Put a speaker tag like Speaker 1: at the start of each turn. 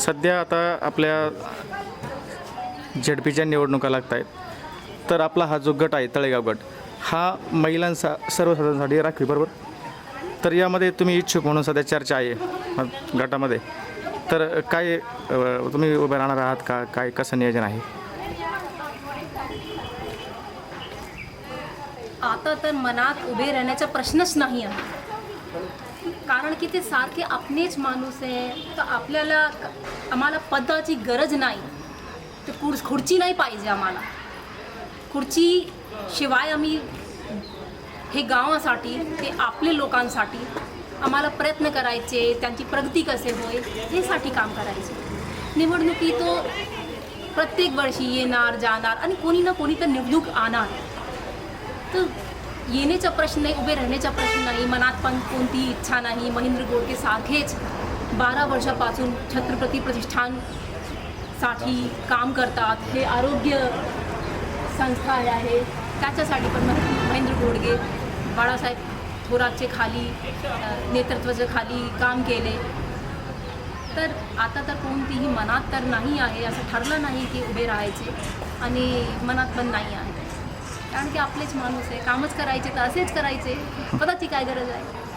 Speaker 1: सध्या आता आपल्या झेडपीच्या निवडणुका लागत आहेत तर आपला हा जो गट आहे तळेगाव गट हा महिलांचा सर्वसाधारणसाठी राखीव बरोबर? तर यामध्ये तुम्ही इच्छुक म्हणून सध्या चर्चा आहे गटामध्ये. तर काय तुम्ही उभे राहणार आहात का? काय कसं नियोजन आहे?
Speaker 2: आता तर मनात उभे राहण्याचा प्रश्नच नाही आहे. कारण की ते सारखे आपणेच माणूस आहे तर आपल्याला आम्हाला पदाची गरज नाही. तर खुर खुर्ची नाही पाहिजे आम्हाला. खुर्ची शिवाय आम्ही हे गावासाठी ते आपले लोकांसाठी आम्हाला प्रयत्न करायचे त्यांची प्रगती कसे होईल हेसाठी काम करायचे. निवडणुकी तो प्रत्येक वर्षी येणार जाणार आणि कोणी ना कोणी तर निवडणूक आणणार. तर येण्याचा प्रश्न नाही उभे राहण्याचा प्रश्न नाही मनात पण कोणती इच्छा नाही. महेंद्र गोडके सारखेच बारा वर्षापासून छत्रपती प्रतिष्ठानसाठी काम करतात. हे आरोग्य संस्था आहे. त्याच्यासाठी पण महेंद्र गोडगे बाळासाहेब थोरातचे खाली नेतृत्वाच्या खाली काम केले. तर आता तर कोणतीही मनात तर नाही आहे असं ठरलं नाही की उभे राहायचे. आणि मनात पण नाही आहे. कारण की आपलेच माणूस आहे. कामच करायचे तर असेच करायचे. पदाची काय गरज आहे?